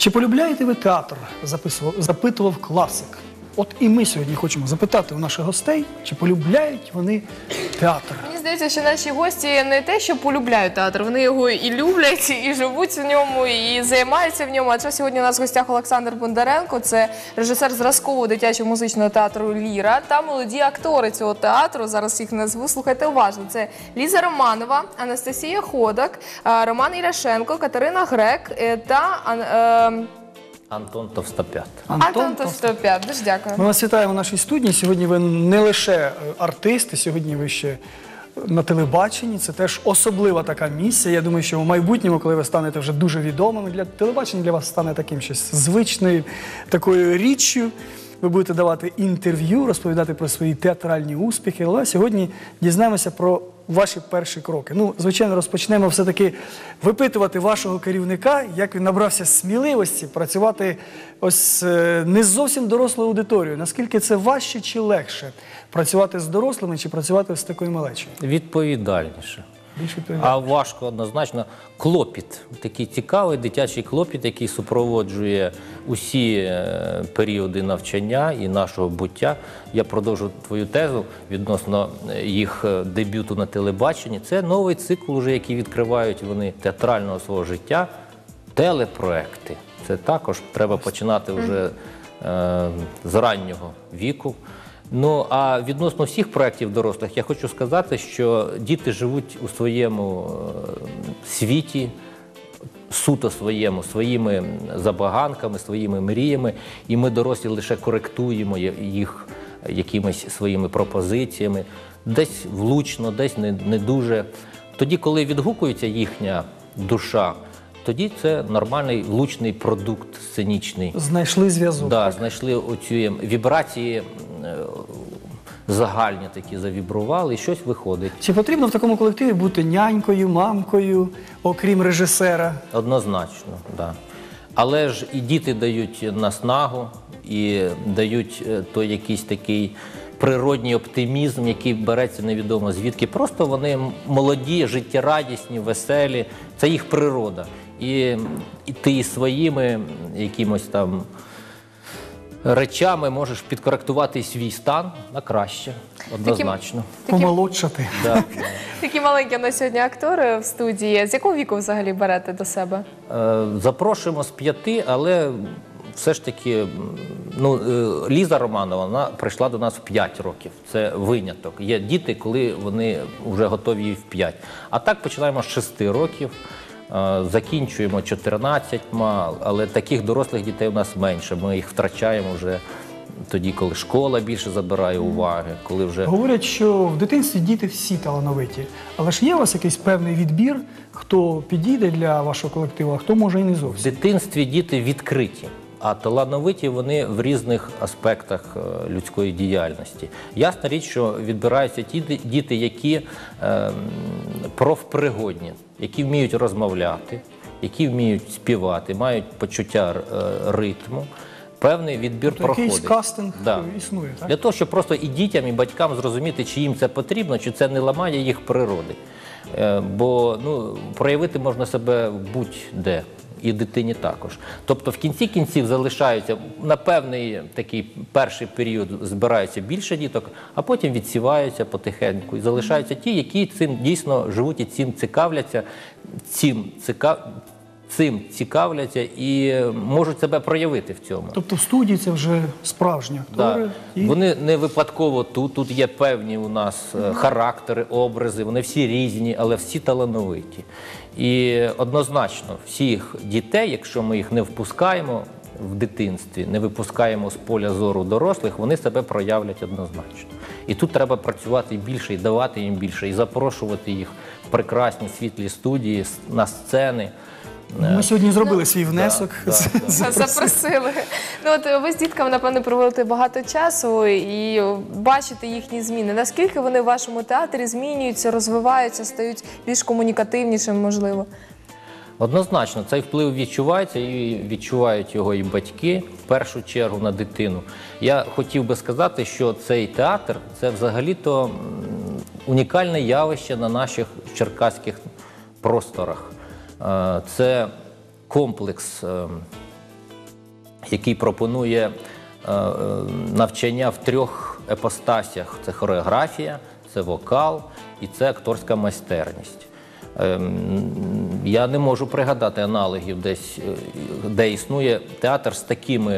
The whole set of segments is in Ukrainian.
Чи полюбляєте ви театр? Записував, запитував класик. От і ми сьогодні хочемо запитати у наших гостей, чи полюбляють вони театр. Мені здається, що наші гості не те, що полюбляють театр, вони його і люблять, і живуть в ньому, і займаються в ньому. Адже сьогодні у нас в гостях Олександр Бондаренко, це режисер зразкового дитячого музичного театру Ліра та молоді актори цього театру. Зараз їх назву. Слухайте уважно. Це Ліза Романова, Анастасія Ходак, Роман Іляшенко, Катерина Грек е, та Ан- е, Антон Товстопят. Антон Товстопят. Дуже дякую. Ми вас вітаємо в нашій студії. Сьогодні ви не лише е, артисти, сьогодні ви ще на телебаченні. Це теж особлива така місія. Я думаю, що в майбутньому, коли ви станете вже дуже відомими, для телебачення для вас стане таким щось звичною такою річчю. Ви будете давати інтерв'ю, розповідати про свої театральні успіхи. Але сьогодні дізнаємося про ваші перші кроки. Ну, звичайно, розпочнемо все-таки випитувати вашого керівника, як він набрався сміливості працювати ось е, не зовсім дорослою аудиторією. Наскільки це важче чи легше працювати з дорослими чи працювати з такою малечою? Відповідальніше. А важко однозначно клопіт. Такий цікавий дитячий клопіт, який супроводжує усі е, періоди навчання і нашого буття. Я продовжу твою тезу відносно е, їх е, дебюту на телебаченні. Це новий цикл, уже, який відкривають вони театрального свого життя. Телепроекти. Це також треба починати вже е, з раннього віку. Ну а відносно всіх проєктів дорослих, я хочу сказати, що діти живуть у своєму е, світі, суто своєму, своїми забаганками, своїми мріями, і ми дорослі лише коректуємо їх якимись своїми пропозиціями, десь влучно, десь не, не дуже. Тоді, коли відгукується їхня душа, тоді це нормальний влучний продукт сценічний. Знайшли зв'язок. Да, знайшли оці вібрації е, загальні такі завібрували, і щось виходить. Чи потрібно в такому колективі бути нянькою, мамкою, окрім режисера? Однозначно, да. Але ж і діти дають наснагу, і дають е, той якийсь такий природній оптимізм, який береться невідомо звідки. Просто вони молоді, життєрадісні, веселі. Це їх природа. І, і ти своїми якимось там речами можеш підкоректувати свій стан на краще, однозначно. Такі, Помолодшати. Да. такі маленькі на сьогодні актори в студії. З якого віку взагалі берете до себе? Е, Запрошуємо з п'яти, але все ж таки, ну, е, Ліза Романова вона прийшла до нас в 5 років. Це виняток. Є діти, коли вони вже готові в 5. А так починаємо з 6 років. Закінчуємо 14, але таких дорослих дітей у нас менше. Ми їх втрачаємо вже тоді, коли школа більше забирає уваги, коли вже Говорять, що в дитинстві діти всі талановиті. Але ж є у вас якийсь певний відбір, хто підійде для вашого колективу, а хто може і не В зовсім. дитинстві діти відкриті, а талановиті вони в різних аспектах е, людської діяльності. Ясна річ, що відбираються ті діти, які е, профпригодні, які вміють розмовляти, які вміють співати, мають почуття е, ритму. Певний відбір Тобто якийсь кастинг Да. існує, так? Для того, щоб просто і дітям, і батькам зрозуміти, чи їм це потрібно, чи це не ламає їх природи. Е, Бо ну, проявити можна себе будь-де. І дитині також. Тобто в кінці кінців залишаються на певний такий перший період збираються більше діток, а потім відсіваються потихеньку. І залишаються ті, які цим дійсно живуть і цим цікавляться, цим цікав... цим цікавляться і можуть себе проявити в цьому. Тобто в студії це вже справжні актори. Да. Вони не випадково тут. Тут є певні у нас е, характери, образи, вони всі різні, але всі талановиті. І однозначно, всіх дітей, якщо ми їх не впускаємо в дитинстві, не випускаємо з поля зору дорослих, вони себе проявлять однозначно. І тут треба працювати більше і давати їм більше, і запрошувати їх в прекрасні світлі студії, на сцени. Ми сьогодні зробили свій внесок. да, Запросили. Ну от ви з дітками, напевно, проводите багато часу і бачите їхні зміни. Наскільки вони в вашому театрі змінюються, розвиваються, стають більш комунікативнішими, можливо? Однозначно, цей вплив відчувається і відчувають його і батьки в першу чергу на дитину. Я хотів би сказати, що цей театр це взагалі-то унікальне явище на наших черкаських просторах. Е, Це комплекс е, який пропонує е, навчання в трьох епостасях: це хореографія, це вокал і це акторська майстерність. Я не можу пригадати аналогів десь, де існує театр з таким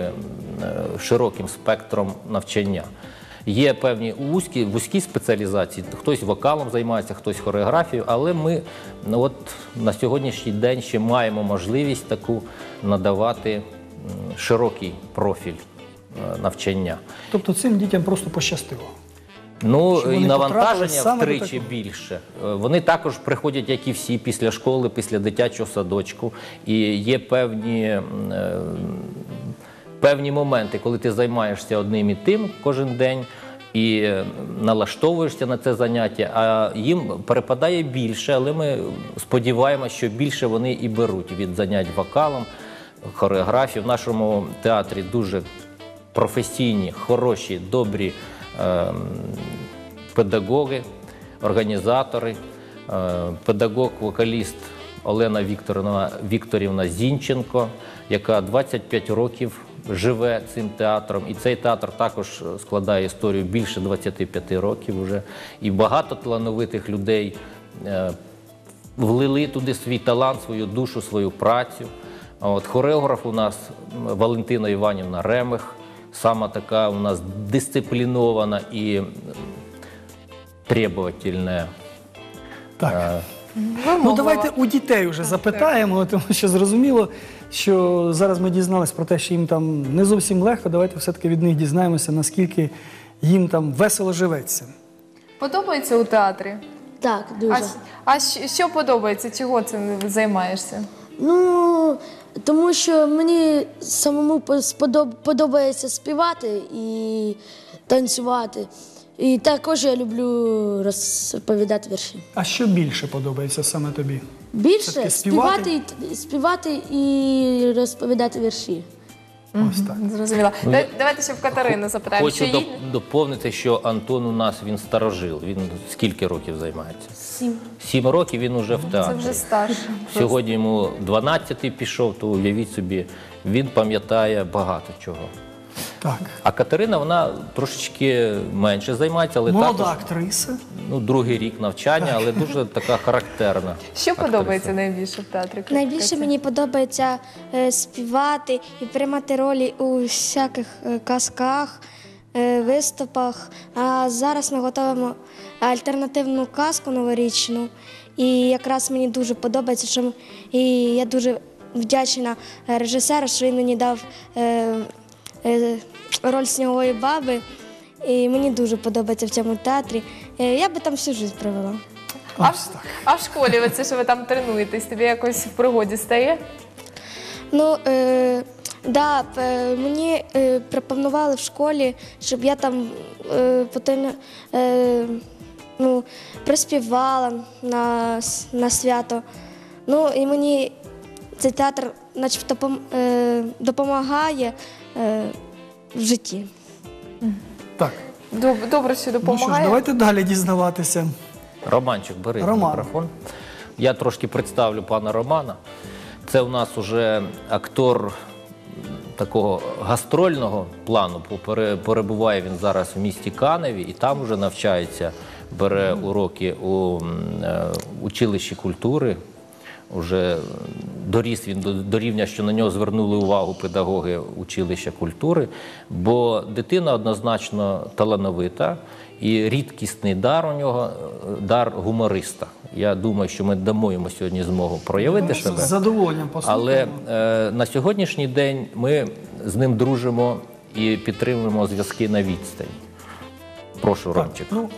широким спектром навчання. Є певні вузькі, вузькі спеціалізації, хтось вокалом займається, хтось хореографією, але ми ну, от, на сьогоднішній день ще маємо можливість таку надавати широкий профіль е, навчання. Тобто цим дітям просто пощастило. Ну і навантаження втричі більше. Е, Вони також приходять, як і всі, після школи, після дитячого садочку. І є певні, е, певні моменти, коли ти займаєшся одним і тим кожен день. І е, налаштовуєшся на це заняття, а їм перепадає більше, але ми сподіваємося, що більше вони і беруть від занять вокалом, хореографії. В нашому театрі дуже професійні, хороші, добрі е, педагоги, організатори, е, педагог-вокаліст Олена Вікторівна, Вікторівна Зінченко, яка 25 років живе цим театром. І цей театр також складає історію більше 25 років вже. І багато талановитих людей е, влили туди свій талант, свою душу, свою працю. От хореограф у нас Валентина Іванівна Ремех, сама така у нас дисциплінована і требовательна. Так. Ну давайте у дітей вже запитаємо, тому що зрозуміло, що зараз ми дізналися про те, що їм там не зовсім легко. Давайте все-таки від них дізнаємося, наскільки їм там весело живеться. Подобається у театрі? Так, дуже. а щ- що подобається? Чого цим займаєшся? Ну, тому що мені самому сподоб- подобається співати і танцювати. І також я люблю розповідати вірші. А що більше подобається саме тобі? Більше Все-таки співати? співати, і- співати і розповідати вірші. Ось так. Зрозуміла. Да- Давайте ще в Катерини запитаємо. Хочу що їй... доповнити, що Антон у нас він старожил. Він скільки років займається? Сім. Сім років він уже в Це театрі. вже старше. Сьогодні йому 12 пішов, то уявіть собі, він пам'ятає багато чого. Так. А Катерина, вона трошечки менше займається, але Молода також актриса. ну, другий рік навчання, але дуже така характерна. Що актриса. подобається найбільше в театрі? Найбільше мені подобається е, співати і приймати ролі у всяких е, казках, е, виступах. А зараз ми готуємо альтернативну казку новорічну. І якраз мені дуже подобається, що і я дуже вдячна режисеру, що він мені дав е, роль снігової баби. І мені дуже подобається в цьому театрі. Е, Я би там всю життя провела. А, Ось так. а в школі оце, що ви там тренуєтесь, тобі якось в пригоді стає? Ну, е, да, е, мені е, пропонували в школі, щоб я там е, потім, е, ну, приспівала на, с- на свято. Ну, і мені цей театр начебто пом- е, допомагає е, в житті. Так. Доб- Добре, що Ну що ж, допомагає. давайте далі дізнаватися. Романчик, бери Роман. мікрофон. Я трошки представлю пана Романа. Це у нас уже актор такого гастрольного плану. Перебуває він зараз в місті Каневі і там вже навчається, бере уроки у м, е, училищі культури. Уже доріс він до, до рівня, що на нього звернули увагу педагоги училища культури, бо дитина однозначно талановита і рідкісний дар у нього е, дар гумориста. Я думаю, що ми дамо йому сьогодні змогу проявити З себе. задоволенням Але е, на сьогоднішній день ми з ним дружимо і підтримуємо зв'язки на відстані. Прошу, Так, Ромчик. ну,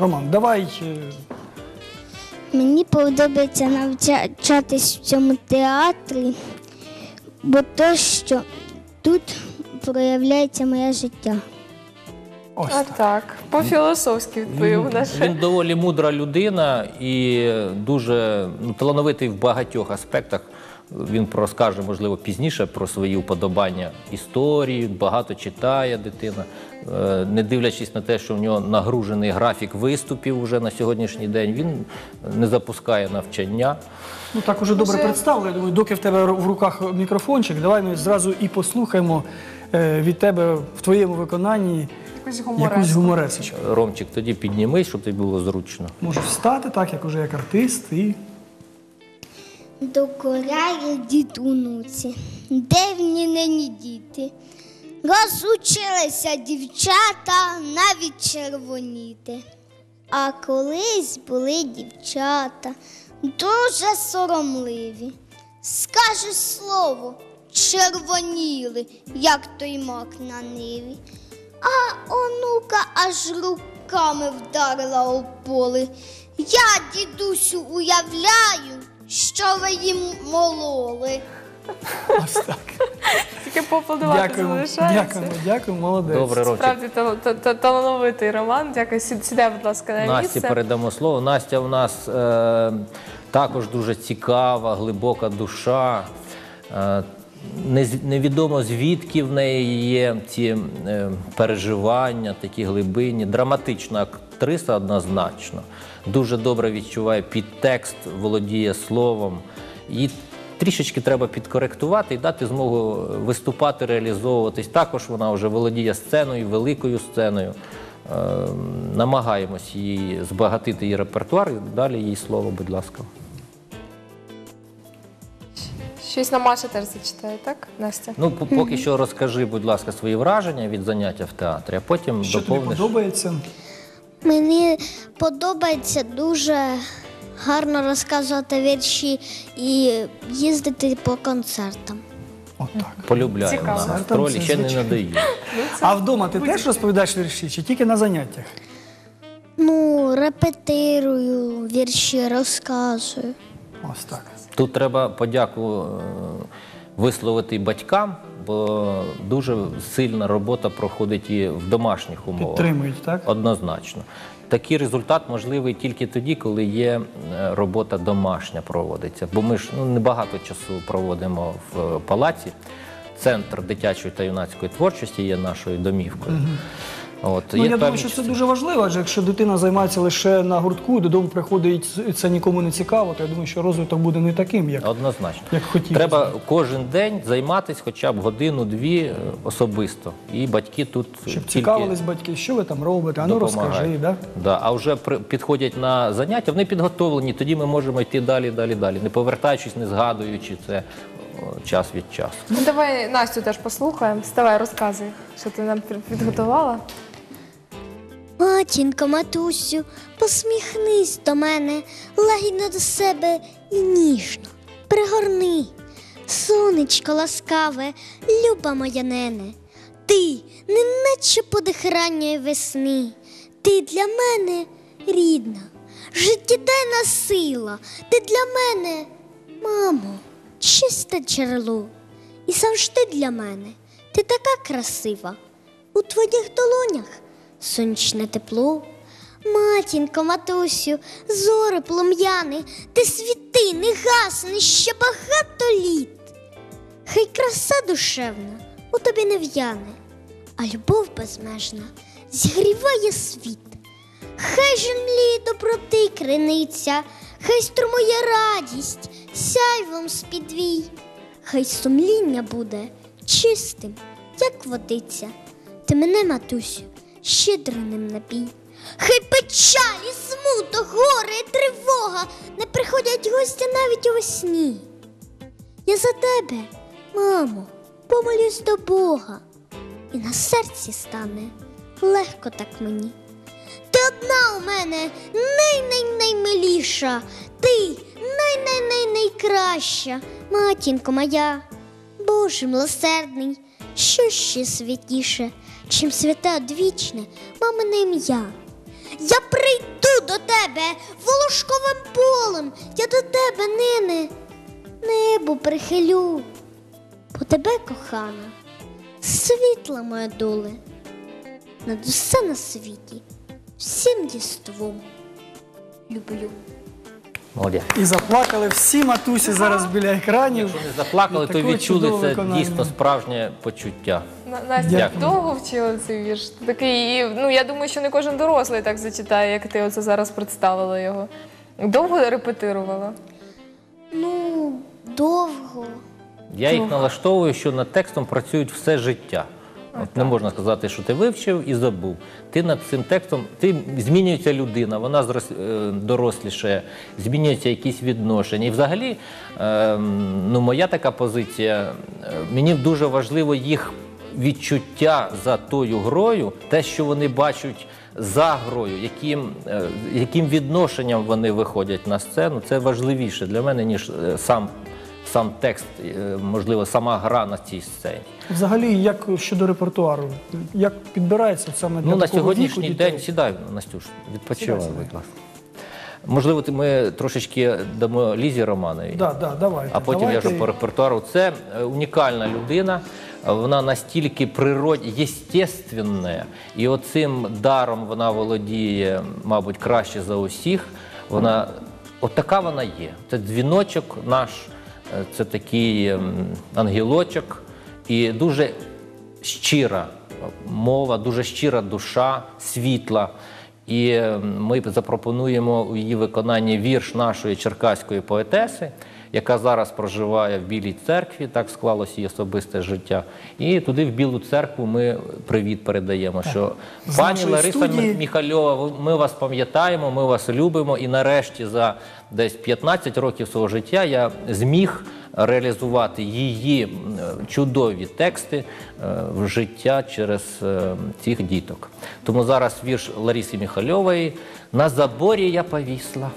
Роман, давай. Мені подобається навчатись в цьому театрі, бо то, що тут проявляється моє життя. Ось А так. так, по-філософськи відповів наш. Він доволі мудра людина і дуже ну, талановитий в багатьох аспектах. Він розкаже, можливо, пізніше про свої уподобання історії, багато читає дитина, Е, не дивлячись на те, що в нього нагружений графік виступів уже на сьогоднішній день, він не запускає навчання. Ну так уже добре Вже- представили. Я думаю, доки в тебе в руках мікрофончик, давай ми зразу і послухаємо від тебе в твоєму виконанні Якусь якусь гуморесочку. Ромчик, тоді піднімись, щоб тобі було зручно. Можеш встати так, як уже як артист, і Докоряє дід онуці, дивні нині діти. Розучилися дівчата навіть червоніти. А колись були дівчата дуже соромливі. Скаже слово, червоніли, як той мак на ниві. А онука аж руками вдарила об поле. Я, дідусю, уявляю, що ви їм мололи. ось так. Тільки поаплодувати Дякуємо, залишається. дякуємо, дякуємо, молодець. Добре, Ромчик. Справді тал- та- та- талановитий Роман. Дякую. Сід- Сідай, будь ласка, на Насті місце. передамо слово. Настя у нас е, також дуже цікава, глибока душа. Е, невідомо звідки в неї є ці е, переживання, такі глибинні. Драматична актриса однозначно. Дуже добре відчуває підтекст, володіє словом. І трішечки треба підкоректувати і дати змогу виступати, реалізовуватись. Також вона вже володіє сценою, великою сценою. Е, намагаємось її збагатити її репертуар. Далі їй слово, будь ласка. Щось на Маша теж зачитає, так, Настя? Ну, по- поки що розкажи, будь ласка, свої враження від заняття в театрі, а потім Що тобі доповниш. подобається? Мені подобається дуже гарно розказувати вірші і їздити по концертам. Отак. Полюбляємо Цікаво. на Це гастролі, там ще не звичайно. надоїть. А вдома ти теж розповідаєш вірші, чи тільки на заняттях? Ну, репетирую вірші, розказую. Ось так. Тут треба подяку е, висловити батькам, бо дуже сильна робота проходить і в домашніх умовах. Підтримують, так? Однозначно. Такий результат можливий тільки тоді, коли є е, робота домашня проводиться. Бо ми ж ну, небагато часу проводимо в е, палаці. Центр дитячої та юнацької творчості є нашою домівкою. От, Ну, є я думаю, що це дуже важливо, адже якщо дитина займається лише на гуртку, додому приходить, і це нікому не цікаво, то я думаю, що розвиток буде не таким, як, Однозначно. як хотілося. Треба кожен день займатися хоча б годину-дві е, особисто. І батьки тут щоб тільки цікавились батьки, що ви там робите, а ну розкажи, да? Да. А вже при- підходять на заняття, вони підготовлені, тоді ми можемо йти далі, далі, далі, не повертаючись, не згадуючи це час від часу. Ну, давай Настю теж послухаємо. Ставай, розказуй, що ти нам під- підготувала. Матінко, матусю, посміхнись до мене, лагідно до себе і ніжно пригорни. Сонечко ласкаве, люба моя нене, ти, неначе подих ранньої весни, ти для мене рідна, життєдайна сила, ти для мене, мамо, чисте джерело, і завжди для мене ти така красива. У твоїх долонях сонячне тепло. Матінко, матусю, зори плом'яни, ти світи, не гасни ще багато літ. Хай краса душевна у тобі не в'яне, а любов безмежна зігріває світ. Хай жемлі доброти криниця, хай струмує радість, сяйвом спідвій, хай сумління буде чистим, як водиця. Ти мене, матусю, щедро ним напій. Хай печалі, смуток, горе, і тривога не приходять гості навіть у сні. Я за тебе, мамо, помолюсь до Бога, і на серці стане легко так мені. Ти одна у мене най-най-наймиліша, ти най-най-най-найкраща, матінко моя, Боже милосердний, що ще святіше, чим святе одвічне, мамине ім'я. Я прийду до тебе волошковим полем, я до тебе, нине, небо прихилю, бо тебе, кохана, світла моя доле, над усе на світі, всім єством люблю. Молодець. І заплакали всі матусі зараз біля екранів. Якщо не заплакали, то відчули це виконання. дійсно справжнє почуття. На- Настя, Дякую. довго вчила цей вірш? Такий, і, ну я думаю, що не кожен дорослий так зачитає, як ти оце зараз представила його. Довго репетирувала? Ну, довго. Я їх налаштовую, що над текстом працюють все життя. От не можна сказати, що ти вивчив і забув. Ти над цим текстом ти змінюється людина, вона зрос, е, дорослішає, змінюються якісь відношення. І взагалі, е, ну, моя така позиція, е, мені дуже важливо їх відчуття за тою грою, те, що вони бачать за грою, яким, е, яким відношенням вони виходять на сцену, це важливіше для мене, ніж е, сам, сам текст, е, можливо, сама гра на цій сцені. Взагалі, як щодо репертуару, як підбирається саме для Ну, на сьогоднішній віку дітей? день сідай, Настюш, відпочивай, будь ласка. Можливо, ми трошечки дамо Лізі Романовій. Да, да, давайте. А потім давайте. я вже по репертуару. Це унікальна людина. Вона настільки природня, єстественна, і оцим даром вона володіє, мабуть, краще за усіх. Вона от така вона є. Це дзвіночок наш, е, це такий ем, ангелочок, і дуже щира мова, дуже щира душа, світла. І е, ми запропонуємо у її виконанні вірш нашої черкаської поетеси, яка зараз проживає в Білій церкві, так склалося її особисте життя. І туди, в Білу церкву, ми привіт передаємо. Що пані Лариса студії- Міхальова, ми вас пам'ятаємо, ми вас любимо. І нарешті за десь 15 років свого життя я зміг реалізувати її чудові тексти е, в життя через е, цих діток. Тому зараз вірш Лариси Міхальової На заборі я повісла.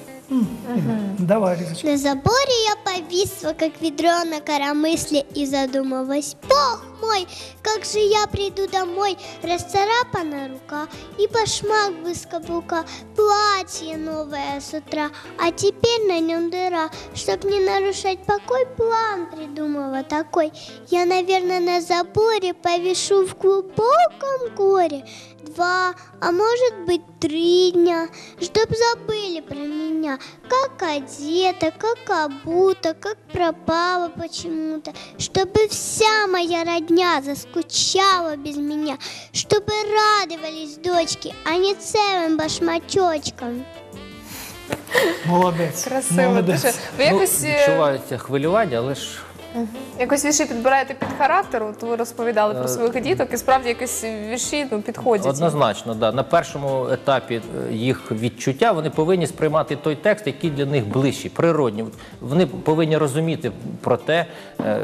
Давай, Лизочка. На заборе я повисла, как ведро на коромысле, и задумалась, Бог мой, как же я приду домой, расцарапана рука и башмак без каблука, платье новое с утра, а теперь на нем дыра, чтоб не нарушать покой, план придумала такой. Я, наверное, на заборе повешу в глубоком горе два, а может быть три дня, чтоб забыли про меня, как одета, как обута, как пропала почему-то, чтобы вся моя родня заскучала без меня, чтобы радовались дочки, а не целым башмачочком. Молодець. Красиво. Молодець. Дуже. Ви якось, ну, е, відчувається хвилювання, але ж якось вірші підбираєте під характер. От ви розповідали Е, про своїх діток, і справді якось вірші ну, підходять. Однозначно, да. На першому етапі е, їх відчуття вони повинні сприймати той текст, який для них ближчий, природній. Вони повинні розуміти про те, е,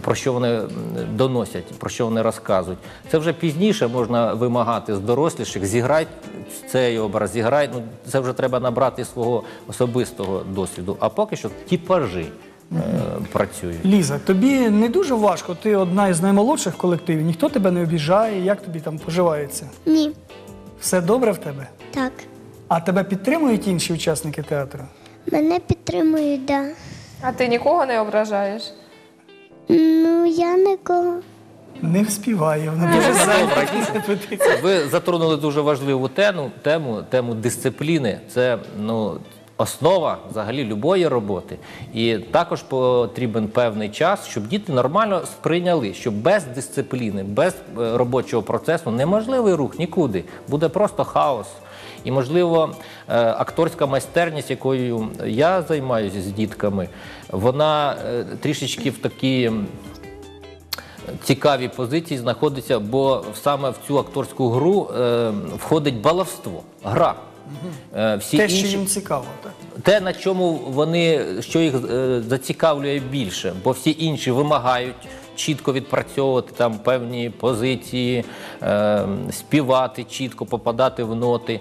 про що вони доносять, про що вони розказують. Це вже пізніше можна вимагати з доросліших, зіграй цей образ, зіграй. Ну, це вже треба набрати свого особистого досвіду. А поки що типажі е, працюють. Ліза, тобі не дуже важко, ти одна із наймолодших в колективі, ніхто тебе не обіжає, як тобі там поживається? Ні, Все добре в тебе? так, А тебе підтримують інші учасники театру? мене підтримують, да. А ти нікого не ображаєш? Ну, я нікого. Не вспіває, вона дуже зайнята. Ви затронули дуже важливу тему, тему, тему дисципліни. Це ну, основа взагалі любої роботи. І також потрібен певний час, щоб діти нормально сприйняли, що без дисципліни, без е, робочого процесу неможливий рух нікуди. Буде просто хаос. І, можливо, е, акторська майстерність, якою я займаюся з дітками, вона е, трішечки в такій цікавій позиції знаходиться, бо саме в цю акторську гру входить баловство, гра. Е, всі Те, інші, що їм цікаво. Так? те, на чому вони, що їх е, зацікавлює більше, бо всі інші вимагають чітко відпрацьовувати там певні позиції, е, співати чітко, попадати в ноти.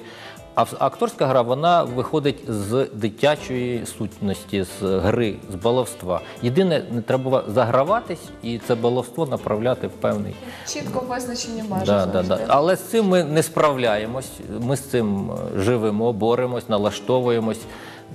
А акторська гра вона виходить з дитячої сутності, з гри, з баловства. Єдине, не треба заграватись і це баловство направляти в певний Чітко визначені межі. Да, да, да. Але з цим ми не справляємось. Ми з цим е, живемо, боремось, налаштовуємось.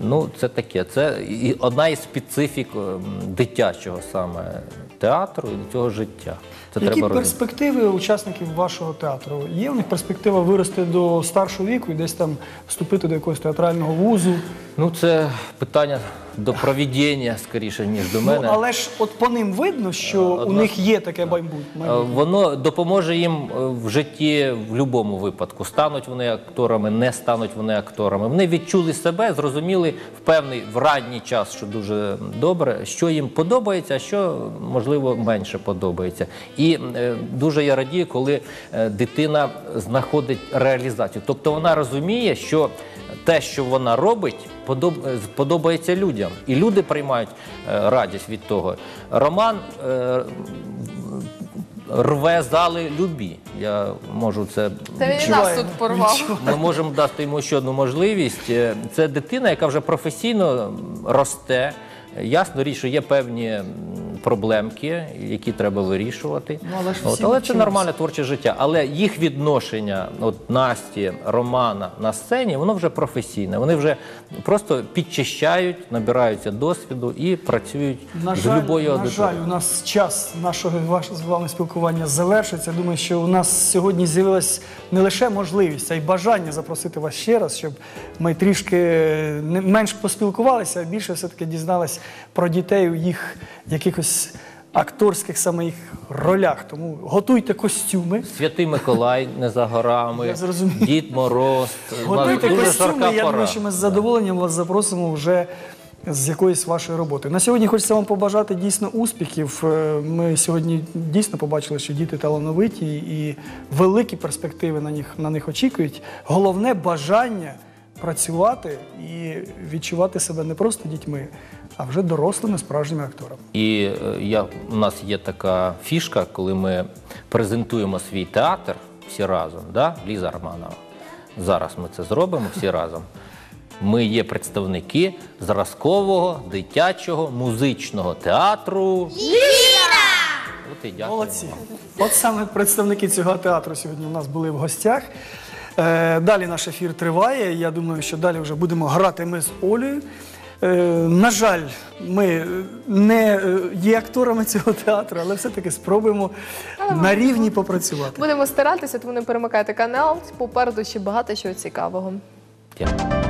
Ну, це таке. Це одна із специфік е, дитячого саме театру і цього життя. Це Які треба перспективи учасників вашого театру? Є в них перспектива вирости до старшого віку і десь там вступити до якогось театрального вузу? Ну, це питання до провідіння, скоріше, ніж до мене. Ну, але ж от по ним видно, що у них є таке майбутнє. Е, Воно допоможе їм е, в житті в будь-якому випадку. Стануть вони акторами, не стануть вони акторами. Вони відчули себе, зрозуміли в певний в ранній час, що дуже добре, що їм подобається, а що можливо менше подобається. І е, дуже я радію, коли е, дитина знаходить реалізацію. Тобто вона розуміє, що те, що вона робить, е, подобається людям, і люди приймають е, радість від того. Роман. е, рве зали любі. Я можу це. Та він нас тут порвав. Ми можемо дати йому ще одну можливість. Це дитина, яка вже професійно росте. Ясно річ, що є певні проблемки, які треба вирішувати. Ну, але От, але це нормальне творче життя. Але їх відношення, от Насті, Романа на сцені, воно вже професійне. Вони вже просто підчищають, набираються досвіду і працюють На з любою на жаль, у нас час нашого з вами спілкування завершується. Думаю, що у нас сьогодні з'явилась не лише можливість, а й бажання запросити вас ще раз, щоб ми трішки не менш поспілкувалися, а більше все-таки дізналися про дітей у їх якихось акторських саме їх ролях. Тому готуйте костюми. Святий Миколай не за горами, Я зрозумів. Дід Мороз. Готуйте дуже костюми. жарка Я пора. думаю, що ми з задоволенням вас запросимо вже з якоїсь вашої роботи. На сьогодні хочеться вам побажати дійсно успіхів. Е, Ми сьогодні дійсно побачили, що діти талановиті і великі перспективи на них, на них очікують. Головне бажання працювати і відчувати себе не просто дітьми, а вже дорослими справжніми акторами. І е, я, у нас є така фішка, коли ми презентуємо свій театр всі разом, да? Ліза Романова. Зараз ми це зробимо всі разом. Ми є представники зразкового дитячого музичного театру. Ліра! От і дякую. Молодці. От саме представники цього театру сьогодні у нас були в гостях. Е, далі наш ефір триває. Я думаю, що далі вже будемо грати ми з Олею. Е, на жаль, ми не е, є акторами цього театру, але все-таки спробуємо на рівні попрацювати. Будемо старатися, тому не перемикайте канал. Попереду ще багато чого цікавого. Дякую.